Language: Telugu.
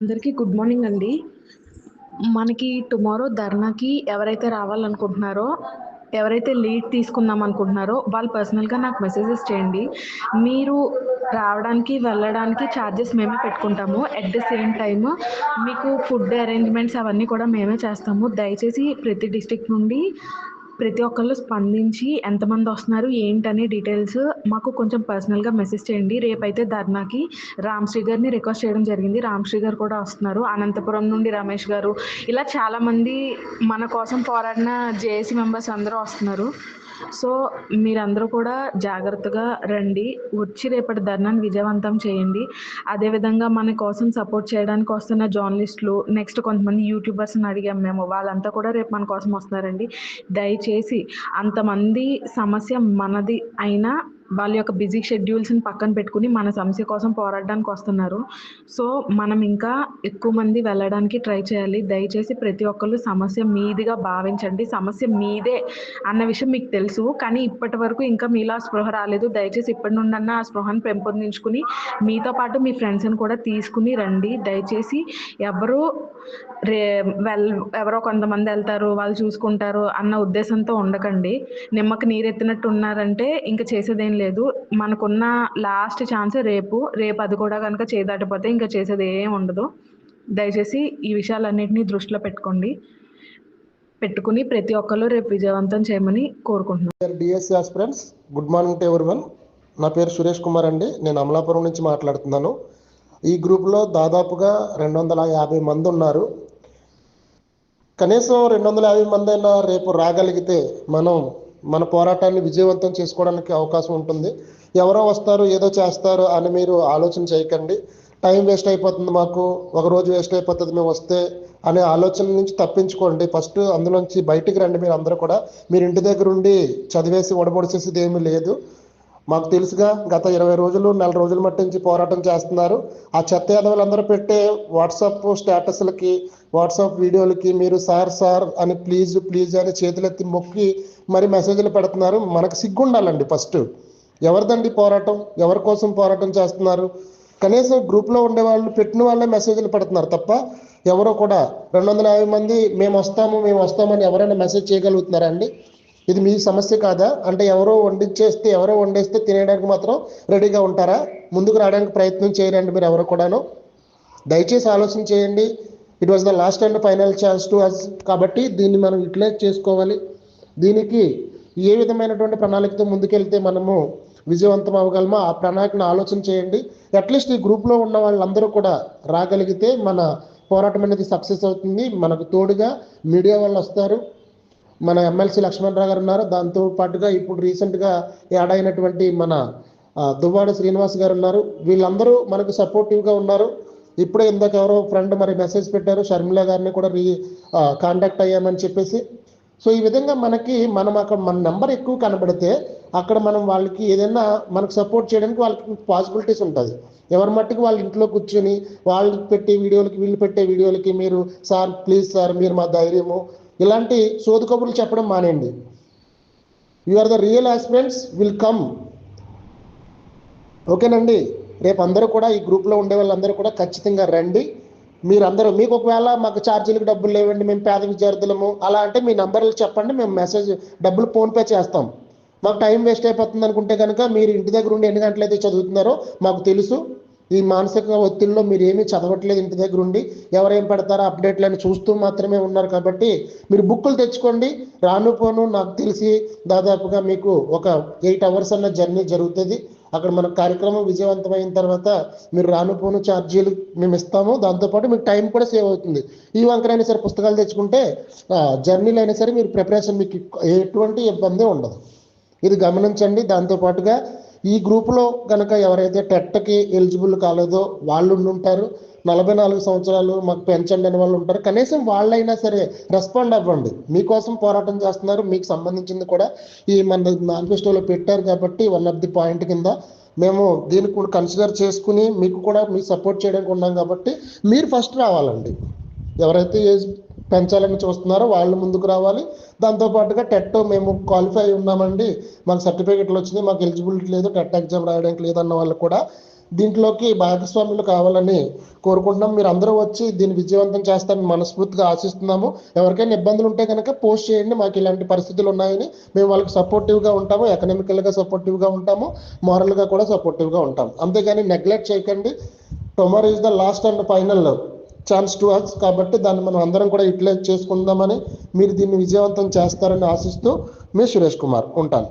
అందరికీ గుడ్ మార్నింగ్ అండి. మనకి టుమారో ధర్నాకి ఎవరైతే రావాలనుకుంటున్నారో ఎవరైతే లీడ్ తీసుకుందాం అనుకుంటున్నారో వాళ్ళు పర్సనల్గా నాకు మెసేజెస్ చేయండి. మీరు రావడానికి వెళ్ళడానికి ఛార్జెస్ మేమే పెట్టుకుంటాము. అట్ ద సేమ్ టైమ్ మీకు ఫుడ్ అరేంజ్మెంట్స్ అవన్నీ కూడా మేమే చేస్తాము. దయచేసి ప్రతి డిస్టిక్ నుండి ప్రతి ఒక్కళ్ళు స్పందించి ఎంతమంది వస్తున్నారు ఏంటనే డీటెయిల్స్ మాకు కొంచెం పర్సనల్గా మెసేజ్ చేయండి. రేపైతే ధర్నాకి రామ్శ్రీ గారిని రిక్వెస్ట్ చేయడం జరిగింది. రామ్శ్రీ గారు కూడా వస్తున్నారు. అనంతపురం నుండి రమేష్ గారు. ఇలా చాలామంది మన కోసం పోరాడిన జేఏసీ మెంబర్స్ అందరూ వస్తున్నారు. సో మీరందరూ కూడా జాగ్రత్తగా రండి. వచ్చి రేపటి ధర్నాన్ని విజయవంతం చేయండి. అదేవిధంగా మన కోసం సపోర్ట్ చేయడానికి వస్తున్న జర్నలిస్టులు నెక్స్ట్ కొంతమంది యూట్యూబర్స్ని అడిగాం మేము. వాళ్ళంతా కూడా రేపు మన కోసం వస్తున్నారండి. దయచేసి అంతమంది సమస్య మనది అయినా వాళ్ళ యొక్క బిజీ షెడ్యూల్స్ని పక్కన పెట్టుకుని మన సమస్య కోసం పోరాడడానికి వస్తున్నారు. సో మనం ఇంకా ఎక్కువ మంది వెళ్ళడానికి ట్రై చేయాలి. దయచేసి ప్రతి ఒక్కళ్ళు సమస్య మీదిగా భావించండి. సమస్య మీదే అన్న విషయం మీకు తెలుసు. కానీ ఇప్పటి వరకు ఇంకా మీలో ఆ స్పృహ రాలేదు. దయచేసి ఇప్పటి నుండి ఆ స్పృహను పెంపొందించుకుని మీతో పాటు మీ ఫ్రెండ్స్ని కూడా తీసుకుని రండి. దయచేసి ఎవరు రే వెల్ ఎవరో కొంతమంది వెళ్తారు వాళ్ళు చూసుకుంటారు అన్న ఉద్దేశంతో ఉండకండి. నిమ్మకి నీరెత్తినట్టు ఉన్నారంటే ఇంకా చేసేదేం లేదు. మనకున్న లాస్ట్ ఛాన్స్ రేపు. రేపు అది కూడా కనుక చేదాటిపోతే ఇంకా చేసేది ఏం ఉండదు. దయచేసి ఈ విషయాలన్నింటినీ దృష్టిలో పెట్టుకోండి. పెట్టుకుని ప్రతి ఒక్కరు రేపు విజయవంతం చేయమని కోరుకుంటున్నాను DSC good morning to everyone నా పేరు సురేష్ కుమార్ అండి. నేను అమలాపురం నుంచి మాట్లాడుతున్నాను. ఈ గ్రూప్లో దాదాపుగా రెండు వందల యాభై మంది ఉన్నారు. కనీసం రెండు వందల యాభై మంది అయినా రేపు రాగలిగితే మనం మన పోరాటాన్ని విజయవంతం చేసుకోవడానికి అవకాశం ఉంటుంది. ఎవరో వస్తారు ఏదో చేస్తారు అని మీరు ఆలోచన చేయకండి. టైం వేస్ట్ అయిపోతుంది మాకు ఒక రోజు వేస్ట్ అయిపోతుంది మేము వస్తే అనే ఆలోచన నుంచి తప్పించుకోండి. ఫస్ట్ అందులోంచి బయటికి రండి మీరు అందరూ కూడా. మీరు ఇంటి దగ్గర ఉండి చదివేసి ఒడబొడిసేది ఏమీ లేదు. మాకు తెలుసుగా గత ఇరవై రోజులు నెల రోజుల మట్టి నుంచి పోరాటం చేస్తున్నారు. ఆ చెత్త యాదవులందరూ పెట్టే వాట్సాప్ స్టేటస్లకి వాట్సాప్ వీడియోలకి మీరు సార్ సార్ అని ప్లీజ్ ప్లీజ్ అని చేతులెత్తి మొక్కి మరి మెసేజ్లు పెడుతున్నారు. మనకు సిగ్గుండాలండి ఫస్ట్. ఎవరిదండి పోరాటం? ఎవరి కోసం పోరాటం చేస్తున్నారు? కనీసం గ్రూప్లో ఉండే వాళ్ళు పెట్టిన వాళ్ళే మెసేజ్లు పెడుతున్నారు తప్ప ఎవరో కూడా. రెండు వందల యాభై మంది మేము వస్తాము మేము వస్తామని ఎవరైనా మెసేజ్ చేయగలుగుతున్నారా అండి? ఇది మీ సమస్య కాదా? అంటే ఎవరో వండించేస్తే ఎవరో వండేస్తే తినేయడానికి మాత్రం రెడీగా ఉంటారా? ముందుకు రావడానికి ప్రయత్నం చేయరండి మీరు ఎవరు కూడాను. దయచేసి ఆలోచన చేయండి. It was the last and final chance to us కాబట్టి దీన్ని మనం యూటిలైజ్ చేసుకోవాలి. దీనికి ఏ విధమైనటువంటి ప్రణాళికతో ముందుకెళ్తే మనము విజయవంతం అవ్వగలమో ఆ ప్రణాళికను ఆలోచన చేయండి. అట్లీస్ట్ ఈ గ్రూప్లో ఉన్న వాళ్ళందరూ కూడా రాగలిగితే మన పోరాటం అనేది సక్సెస్ అవుతుంది. మనకు తోడుగా మీడియా వాళ్ళు వస్తారు. మన ఎమ్మెల్సీ లక్ష్మణరావు గారు ఉన్నారు. దాంతో పాటుగా ఇప్పుడు రీసెంట్గా యాడ్ అయినటువంటి మన దువ్వాడ శ్రీనివాస్ గారు ఉన్నారు. వీళ్ళందరూ మనకు సపోర్టివ్గా ఉన్నారు. ఇప్పుడే ఇందాక ఎవరో ఫ్రెండ్ మరి మెసేజ్ పెట్టారు. షర్మిల గారిని కూడా రీ కాంటాక్ట్ అయ్యామని చెప్పేసి. సో ఈ విధంగా మనకి మనం అక్కడ మన నెంబర్ ఎక్కువ కనబడితే అక్కడ మనం వాళ్ళకి ఏదైనా మనకు సపోర్ట్ చేయడానికి వాళ్ళకి పాసిబిలిటీస్ ఉంటుంది. ఎవరి మట్టుకు వాళ్ళ ఇంట్లో కూర్చొని వాళ్ళు పెట్టే వీడియోలకి వీళ్ళు పెట్టే వీడియోలకి మీరు సార్ ప్లీజ్ సార్ మీరు మా ధైర్యము ఇలాంటి సోదు కబుర్లు చెప్పడం మానేయండి. You are the real aspirants will come ఓకేనండి? రేపు అందరూ కూడా ఈ గ్రూప్లో ఉండే వాళ్ళందరూ కూడా ఖచ్చితంగా రండి. మీరందరూ మీకు ఒకవేళ మాకు ఛార్జీలకు డబ్బులు లేవండి మేము పేద విద్యార్థులము అలా అంటే మీ నంబర్లు చెప్పండి మేము మెసేజ్ డబ్బులు ఫోన్పే చేస్తాం. మాకు టైం వేస్ట్ అయిపోతుంది అనుకుంటే కనుక మీరు ఇంటి దగ్గర ఉండి ఎన్ని గంటలైతే చదువుతున్నారో మాకు తెలుసు. ఈ మానసిక ఒత్తిడిలో మీరు ఏమీ చదవట్లేదు ఇంటి దగ్గర ఉండి ఎవరేం పెడతారో అప్డేట్లు అని చూస్తూ మాత్రమే ఉన్నారు కాబట్టి మీరు బుక్కులు తెచ్చుకోండి. రాను పోను నాకు తెలిసి దాదాపుగా మీకు ఒక ఎయిట్ అవర్స్ అన్న జర్నీ జరుగుతుంది. అక్కడ మన కార్యక్రమం విజయవంతమైన తర్వాత మీరు రాను పోను ఛార్జీలు మేము ఇస్తాము. దాంతోపాటు మీకు టైం కూడా సేవ్ అవుతుంది. ఈ వంకరైనా సరే పుస్తకాలు తెచ్చుకుంటే జర్నీలు అయినా సరే మీరు ప్రిపరేషన్ మీకు ఎటువంటి ఇబ్బంది ఉండదు. ఇది గమనించండి. దాంతోపాటుగా ఈ గ్రూపులో కనుక ఎవరైతే టెట్కి ఎలిజిబుల్ కాలేదో వాళ్ళు ఉంటారు నలభై నాలుగు సంవత్సరాలు మాకు పెంచండి అని వాళ్ళు ఉంటారు. కనీసం వాళ్ళైనా సరే రెస్పాండ్ అవ్వండి. మీకోసం పోరాటం చేస్తున్నారు. మీకు సంబంధించింది కూడా ఈ మన మేనిఫెస్టోలో పెట్టారు కాబట్టి వన్ ఆఫ్ ది పాయింట్ కింద మేము దీన్ని కూడా కన్సిడర్ చేసుకుని మీకు కూడా మీ సపోర్ట్ చేయడానికి ఉన్నాం కాబట్టి మీరు ఫస్ట్ రావాలండి. ఎవరైతే ఏజ్ పెంచాలని చూస్తున్నారో వాళ్ళు ముందుకు రావాలి. దాంతోపాటుగా టెట్ మేము క్వాలిఫై ఉన్నామండి. మాకు సర్టిఫికెట్లు వచ్చింది మాకు ఎలిజిబిలిటీ లేదు టెట్ ఎగ్జామ్ రాయడానికి లేదన్న వాళ్ళు కూడా దీంట్లోకి భాగస్వాములు కావాలని కోరుకుంటున్నాం. మీరు అందరూ వచ్చి దీన్ని విజయవంతం చేస్తారని మనస్ఫూర్తిగా ఆశిస్తున్నాము. ఎవరికైనా ఇబ్బందులు ఉంటే కనుక పోస్ట్ చేయండి మాకు ఇలాంటి పరిస్థితులు ఉన్నాయని మేము వాళ్ళకి సపోర్టివ్గా ఉంటాము ఎకనామికల్గా సపోర్టివ్గా ఉంటాము మోరల్గా కూడా సపోర్టివ్గా ఉంటాం. అంతేగాని నెగ్లెక్ట్ చేయకండి. Tomorrow is the last and final chance to us కాబట్టి దాన్ని మనం అందరం కూడా యూటిలైజ్ చేసుకుందామని మీరు దీన్ని విజయవంతం చేస్తారని ఆశిస్తూ మీ సురేష్ కుమార్ ఉంటాను.